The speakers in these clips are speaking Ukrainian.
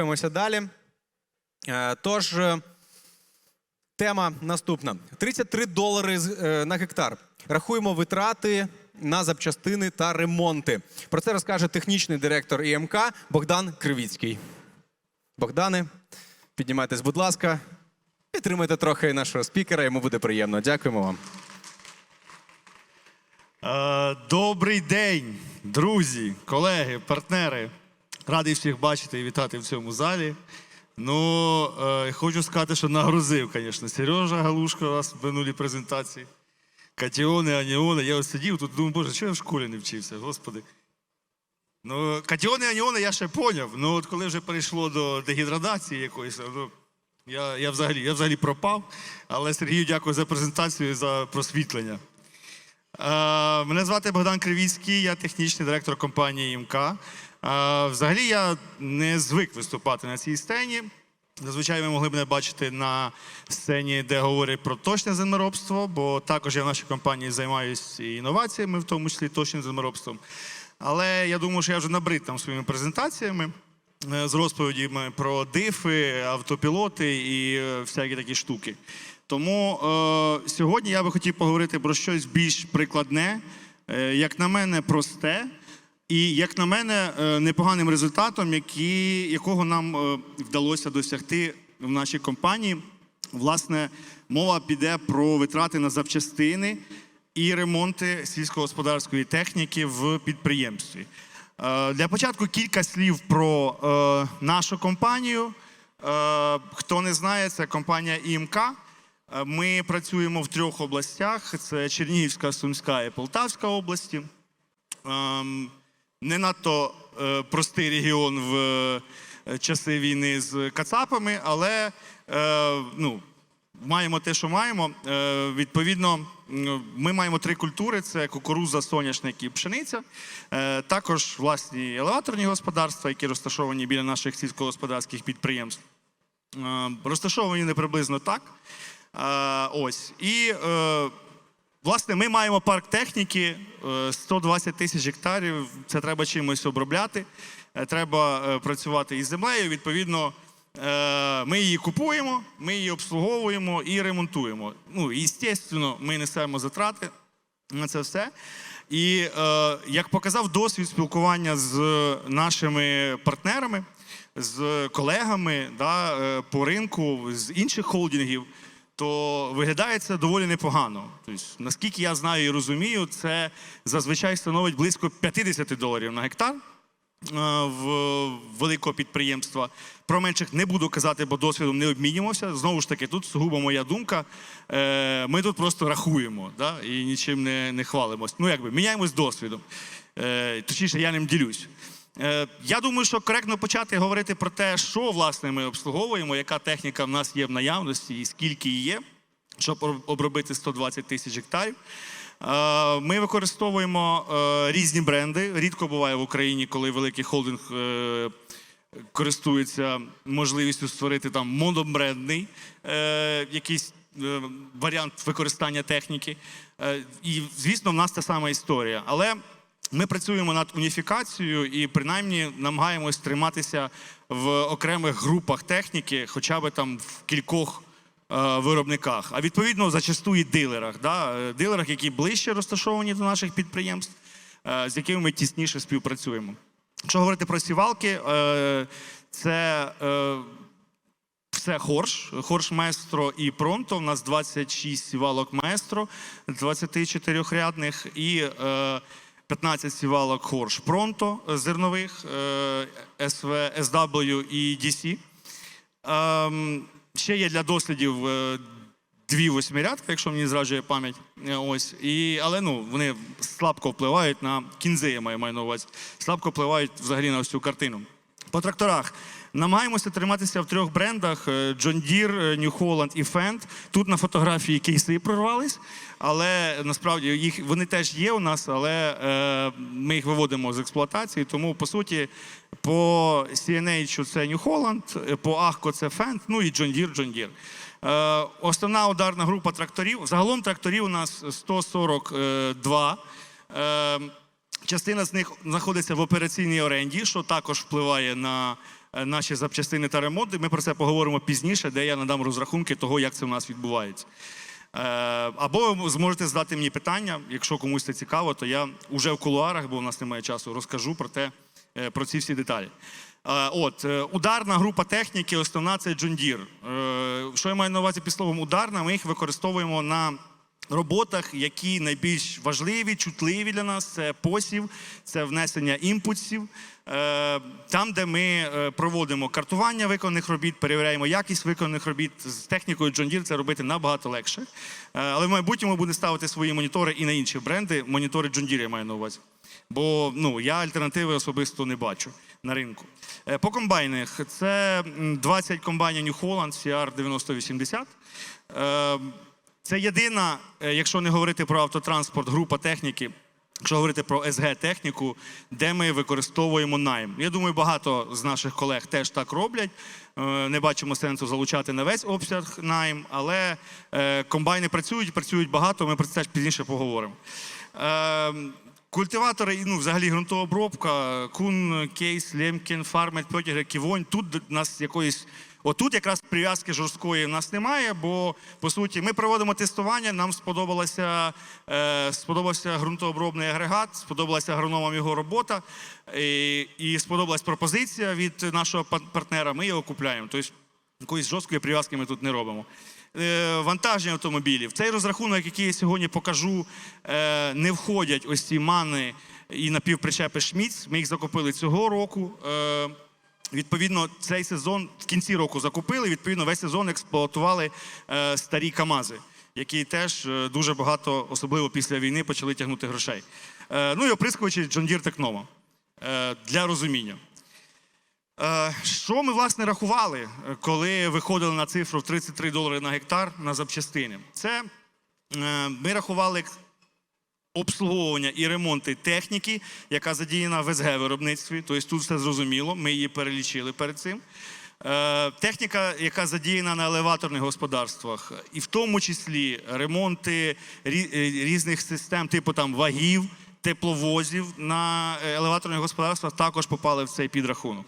Рухаємося далі. Е, Тож, е, тема наступна: 33 долари е, на гектар. Рахуємо витрати на запчастини та ремонти. Про це розкаже технічний директор ІМК Богдан Кривіцький. Богдане, піднімайтесь, будь ласка, підтримайте трохи нашого спікера, йому буде приємно. Дякуємо вам. Добрий день, друзі, колеги, партнери. Радий всіх бачити і вітати в цьому залі. Ну, е, хочу сказати, що нагрузив, звісно, Сережа Галушко у вас в минулій презентації. Катіони, аніони. Я ось сидів тут, думаю, боже, чого я в школі не вчився, господи. Ну, катіони, аніони я ще поняв. Ну, от коли вже перейшло до дегідратації якоїсь, ну, я, я, взагалі, я взагалі пропав. Але Сергію дякую за презентацію і за просвітлення. Е, Мене звати Богдан Кривіцький, я технічний директор компанії ІМК. Взагалі я не звик виступати на цій сцені. Зазвичай ви могли б мене бачити на сцені, де говорять про точне землеробство, бо також я в нашій компанії займаюся інноваціями, в тому числі точним землеробством. Але я думаю, що я вже набрид там своїми презентаціями е, з розповідями про дифи, автопілоти і е, всякі такі штуки. Тому е, сьогодні я би хотів поговорити про щось більш прикладне, е, як на мене, просте, і як на мене, е, непоганим результатом, які, якого нам е, вдалося досягти в нашій компанії. Власне, мова піде про витрати на запчастини і ремонти сільськогосподарської техніки в підприємстві. Е, Для початку кілька слів про нашу компанію. Хто не знає, це компанія ІМК. Ми працюємо в трьох областях: це Чернігівська, Сумська і Полтавська області. Ем, Не надто е, простий регіон в е, часи війни з Кацапами, але е, ну, маємо те, що маємо. Відповідно, ми маємо три культури: це кукуруза, соняшник і пшениця. Також власні елеваторні господарства, які розташовані біля наших сільськогосподарських підприємств. Розташовані не приблизно так. Ось. І Власне, ми маємо парк техніки е, 120 тисяч гектарів. Це треба чимось обробляти. е, Треба е, працювати із землею. Відповідно, е, ми її купуємо, ми її обслуговуємо і ремонтуємо. Ну, і, звісно, ми несемо затрати на це все. І е, як показав досвід спілкування з нашими партнерами, з колегами да, е, по ринку, з інших холдингів, то виглядає це доволі непогано. Тобто, наскільки я знаю і розумію, це зазвичай становить близько 50 доларів на гектар е, в великого підприємства. Про менших не буду казати, бо досвідом не обмінювався. Знову ж таки, тут сугубо моя думка. Е, Ми тут просто рахуємо да, і нічим не, не хвалимось. Ну, якби міняємось досвідом. Е, Точніше, я ним ділюсь. Е, Я думаю, що коректно почати говорити про те, що власне ми обслуговуємо, яка техніка в нас є в наявності і скільки її є, щоб об- обробити 120 тисяч гектарів. Е, Ми використовуємо е, різні бренди. Рідко буває в Україні, коли великий холдинг користується можливістю створити там монобрендний якийсь варіант використання техніки. І, звісно, в нас та сама історія. Але ми працюємо над уніфікацією і принаймні намагаємось триматися в окремих групах техніки, хоча б там в кількох е, виробниках. А відповідно зачасту і дилерах. Да? е, Дилерах, які ближче розташовані до наших підприємств, е, з якими ми тісніше співпрацюємо. Якщо говорити про сівалки, е, це е, все хорш, хорш маестро і пронто. У нас 26 сівалок маестро, 24-рядних і е, 15 сівалок хорш пронто е, зернових е, СВ, SW і DC. Ем, ще є для дослідів е, дві восьмирядки, якщо мені зраджує пам'ять. Ось. І, але ну, вони слабко впливають на кінзи, я маю на увазі. Слабко впливають взагалі на ось цю картину. По тракторах. Намагаємося триматися в трьох брендах: е, John Deere, е, New Holland і Fendt. Тут на фотографії кейси прорвались, але насправді їх вони теж є у нас, але е, ми їх виводимо з експлуатації. Тому по суті, по CNH це New Holland, е, по Ahco це Fendt, ну і John Deere, John Deere. Е, основна ударна група тракторів. Загалом тракторів у нас 142. Е, Частина з них знаходиться в операційній оренді, що також впливає на е, наші запчастини та ремонти. Ми про це поговоримо пізніше, де я надам розрахунки того, як це у нас відбувається. Е, Або ви зможете задати мені питання, якщо комусь це цікаво, то я вже в кулуарах, бо у нас немає часу, розкажу про те, е, про ці всі деталі. От, ударна група техніки, основна це. Е, Що я маю на увазі під словом ударна? Ми їх використовуємо на роботах, які найбільш важливі, чутливі для нас, це посів, це внесення імпульсів. Е, Там, де ми е, проводимо картування виконаних робіт, перевіряємо якість виконаних робіт з технікою John Deere це робити набагато легше. Е, Але в майбутньому буде ставити свої монітори і на інші бренди. Монітори John Deere я маю на увазі. Бо ну, я альтернативи особисто не бачу на ринку. По комбайнах це м, 20 комбайнів New Holland CR 9080. Це єдина, е, якщо не говорити про автотранспорт, група техніки, якщо говорити про СГ-техніку, де ми використовуємо найм. Я думаю, багато з наших колег теж так роблять. Е, Не бачимо сенсу залучати на весь обсяг найм, але е, комбайни працюють, працюють багато. Ми про це пізніше поговоримо. Культиватори, ну, взагалі ґрунтообробка, кун, кейс, лемкін, фармер, пьотігер, ківонь. Тут у нас якоїсь. Отут якраз прив'язки жорсткої в нас немає, бо по суті ми проводимо тестування. Нам сподобалося, е, сподобався ґрунтообробний агрегат, сподобалася агрономам його робота, і, і сподобалась пропозиція від нашого пар- партнера. Ми його купляємо. Тобто якоїсь жорсткої прив'язки ми тут не робимо. Е, вантажні автомобілі. В цей розрахунок, який я сьогодні покажу, е, не входять ось ці мани і напівпричепи Шміц. Ми їх закупили цього року. Відповідно, цей сезон в кінці року закупили. Відповідно, весь сезон експлуатували е, старі Камази, які теж е, дуже багато, особливо після війни, почали тягнути грошей. Е, ну і оприскувачі John Deere Tecnova е, для розуміння. Е, Що ми власне рахували, коли виходили на цифру в 33 долари на гектар на запчастини? Це е, ми рахували обслуговування і ремонти техніки, яка задіяна в СГ виробництві. Тобто тут все зрозуміло, ми її перелічили перед цим. Е, Техніка, яка задіяна на елеваторних господарствах, і в тому числі ремонти е, різних систем, типу там вагів, тепловозів на е, елеваторних господарствах, також попали в цей підрахунок.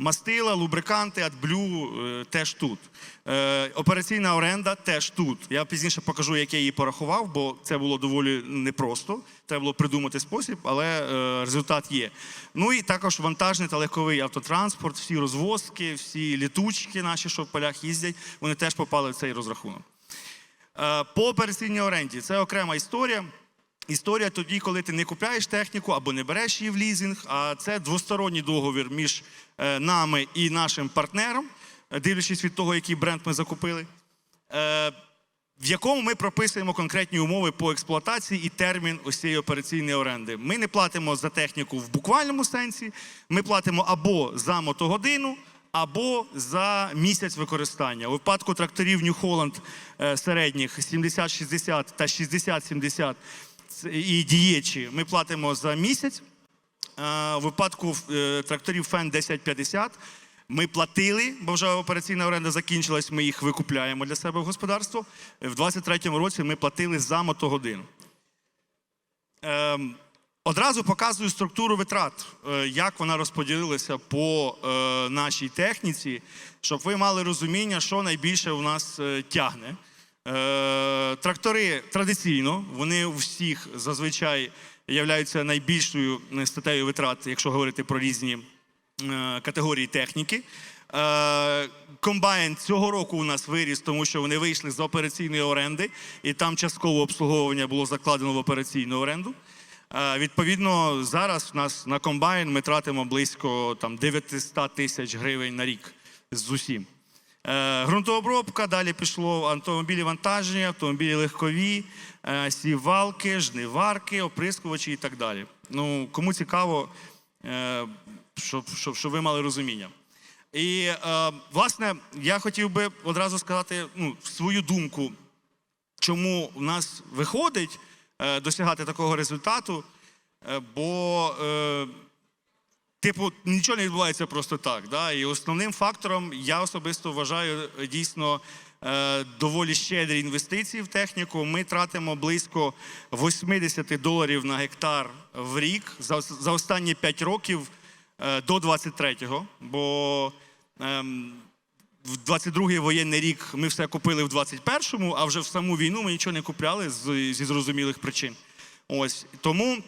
Мастила, лубриканти, AdBlue е, теж тут. Е, операційна оренда теж тут. Я пізніше покажу, як я її порахував, бо це було доволі непросто. Треба було придумати спосіб, але е, результат є. Ну і також вантажний та легковий автотранспорт, всі розвозки, всі літучки наші, що в полях їздять, вони теж попали в цей розрахунок. По операційній оренді це окрема історія. Історія тоді, коли ти не купляєш техніку або не береш її в лізинг, а це двосторонній договір між е, нами і нашим партнером, е, дивлячись від того, який бренд ми закупили, е, в якому ми прописуємо конкретні умови по експлуатації і термін ось цієї операційної оренди. Ми не платимо за техніку в буквальному сенсі, ми платимо або за мотогодину, або за місяць використання. У випадку тракторів New Holland середніх 70-60 та 60-70 це- і дієчі ми платимо за місяць. Е, В випадку е, тракторів Фен 1050 ми платили, бо вже операційна оренда закінчилась, ми їх викупляємо для себе в господарство. В 23-му році ми платили за мотогодину. Ем, Одразу показую структуру витрат, е, як вона розподілилася по е, нашій техніці, щоб ви мали розуміння, що найбільше у нас е, тягне. Е, Трактори традиційно, вони у всіх зазвичай являються найбільшою е, статтею витрат, якщо говорити про різні е, категорії техніки. Комбайн цього року у нас виріс, тому що вони вийшли з операційної оренди, і там часткове обслуговування було закладено в операційну оренду. Відповідно, зараз у нас на комбайн ми тратимо близько там, 900 тисяч гривень на рік з усім. Е, Ґрунтообробка, далі пішло автомобілі вантажні, автомобілі легкові, е, сівалки, жниварки, оприскувачі і так далі. Ну, кому цікаво, е, щоб, щоб, щоб ви мали розуміння. І, е, власне, я хотів би одразу сказати ну, свою думку, чому в нас виходить е, досягати такого результату, е, бо, е, типу, нічого не відбувається просто так. Да? І основним фактором я особисто вважаю дійсно е, доволі щедрі інвестиції в техніку. Ми тратимо близько 80 доларів на гектар в рік за, за останні 5 років е, до 23-го. Бо ем, в 22-й воєнний рік ми все купили в 21-му, а вже в саму війну ми нічого не купляли зі зрозумілих причин. Ось тому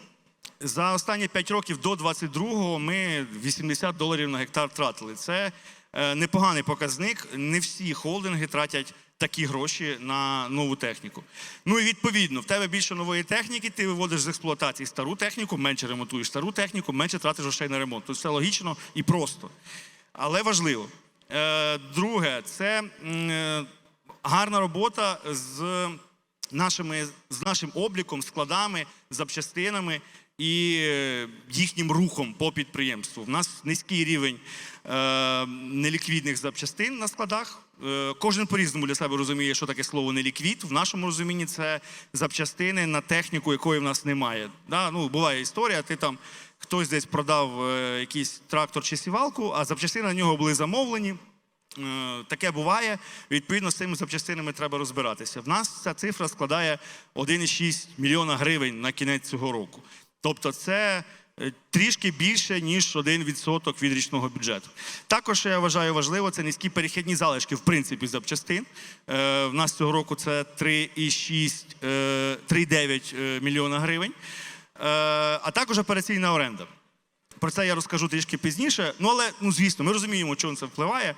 за останні 5 років до 22-го ми 80 доларів на гектар тратили. Це е, непоганий показник. Не всі холдинги тратять такі гроші на нову техніку. Ну і відповідно, в тебе більше нової техніки, ти виводиш з експлуатації стару техніку, менше ремонтуєш стару техніку, менше тратиш грошей на ремонт. Тут все логічно і просто. Але важливо. Е, Друге, це е, гарна робота з нашими, з нашим обліком, складами, запчастинами і е, їхнім рухом по підприємству. У нас низький рівень е, неліквідних запчастин на складах. Е, Кожен по-різному для себе розуміє, що таке слово неліквід. В нашому розумінні це запчастини на техніку, якої в нас немає. Да? Ну, буває історія, ти там хтось десь продав якийсь трактор чи сівалку, а запчастини на нього були замовлені. Таке буває. Відповідно, з цими запчастинами треба розбиратися. В нас ця цифра складає 1,6 мільйона гривень на кінець цього року. Тобто, це е, трішки більше, ніж 1% від річного бюджету. Також я вважаю важливо, це низькі перехідні залишки, в принципі, запчастин. Е, В нас цього року це 3,6, е, 3,9 е, мільйона гривень. Е, А також операційна оренда. Про це я розкажу трішки пізніше. Ну але ну звісно, ми розуміємо, чому це впливає.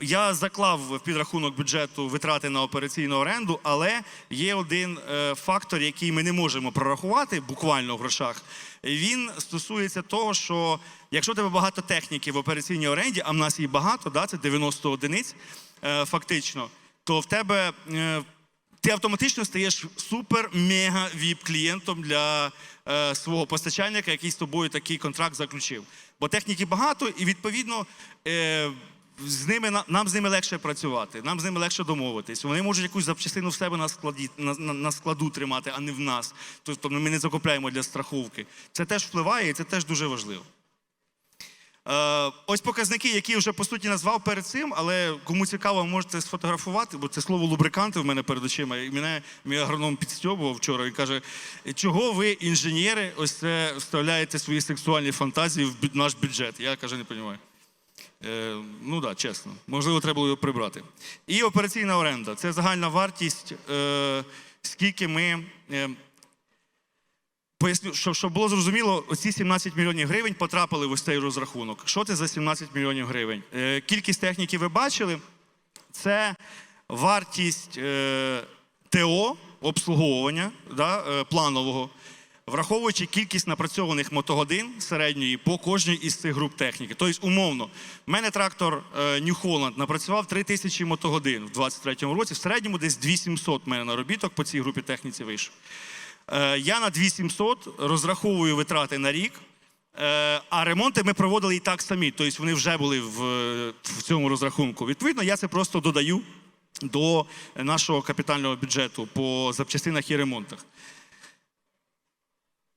Я заклав в підрахунок бюджету витрати на операційну оренду, але є один е, фактор, який ми не можемо прорахувати буквально в грошах. Він стосується того, що якщо у тебе багато техніки в операційній оренді, а в нас її багато, да, це 90 одиниць е, фактично, то в тебе. Ти автоматично стаєш супер-мега віп клієнтом для е, свого постачальника, який з тобою такий контракт заключив. Бо техніки багато, і відповідно е, з ними на- нам з ними легше працювати, нам з ними легше домовитись. Вони можуть якусь запчастину в себе на складі на, на складу тримати, а не в нас. Тобто ми не закупляємо для страховки. Це теж впливає, і це теж дуже важливо. Е, ось показники, які я вже по суті назвав перед цим, але кому цікаво, можете сфотографувати, бо це слово лубриканти в мене перед очима. І мене мій агроном підстьобував вчора і каже: чого ви, інженери, ось це вставляєте свої сексуальні фантазії в наш бюджет? Я каже, не розумію. Е, ну так, да, чесно. Можливо, треба було його прибрати. І операційна оренда це загальна вартість, е, скільки ми. Е, Поясню, щоб, щоб було зрозуміло, оці 17 мільйонів гривень потрапили в ось цей розрахунок. Що це за 17 мільйонів гривень? Е, кількість техніки ви бачили. Це вартість е, ТО обслуговування да, е, планового, враховуючи кількість напрацьованих мотогодин середньої по кожній із цих груп техніки. Тобто, умовно, в мене трактор е, New Holland напрацював 3000 мотогодин в 2023 році. В середньому десь 2700 в мене наробіток по цій групі техніці вийшов. Е, Я на 2700 розраховую витрати на рік. Е, А ремонти ми проводили і так самі, тобто вони вже були в, в цьому розрахунку. Відповідно, я це просто додаю до нашого капітального бюджету по запчастинах і ремонтах.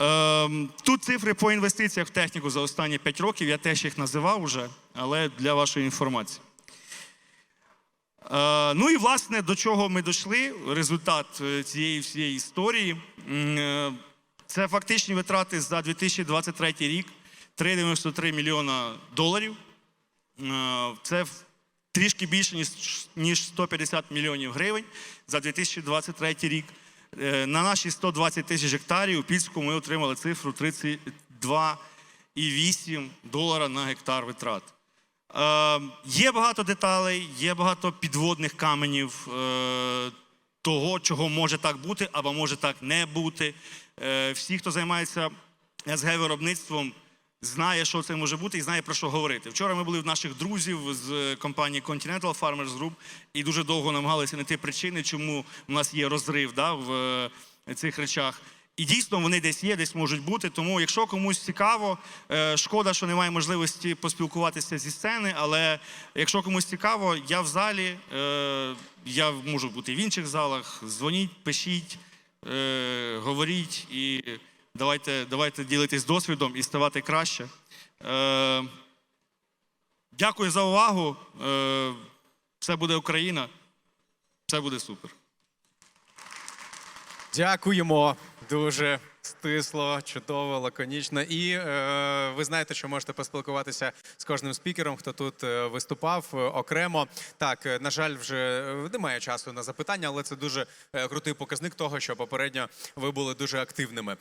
Ем, Тут цифри по інвестиціях в техніку за останні 5 років, я теж їх називав вже, але для вашої інформації. Е, Ну і власне до чого ми дійшли. Результат цієї всієї історії. Е, Це фактичні витрати за 2023 рік 3,93 мільйона доларів. Е, Це трішки більше, ніж, ніж 150 мільйонів гривень за 2023 рік. Е, На наші 120 тисяч гектарів у Пільську ми отримали цифру 32,8 долара на гектар витрат. Є багато деталей, є багато підводних каменів того, чого може так бути або може так не бути. Е, всі, хто займається СГ-виробництвом, знає, що це може бути, і знає про що говорити. Вчора ми були в наших друзів з компанії Continental Farmers Group і дуже довго намагалися знайти причини, чому у нас є розрив да, в е, цих речах. І дійсно вони десь є, десь можуть бути. Тому, якщо комусь цікаво, е, шкода, що немає можливості поспілкуватися зі сцени. Але якщо комусь цікаво, я в залі, е, я можу бути в інших залах. Дзвоніть, пишіть, е, говоріть і давайте, давайте ділитись досвідом і ставати краще. Дякую за увагу. Все буде Україна. Все буде супер. Дякуємо дуже стисло, чудово, лаконічно. І е, ви знаєте, що можете поспілкуватися з кожним спікером, хто тут е, виступав е, окремо. Так, е, на жаль, вже немає часу на запитання, але це дуже крутий показник того, що попередньо ви були дуже активними.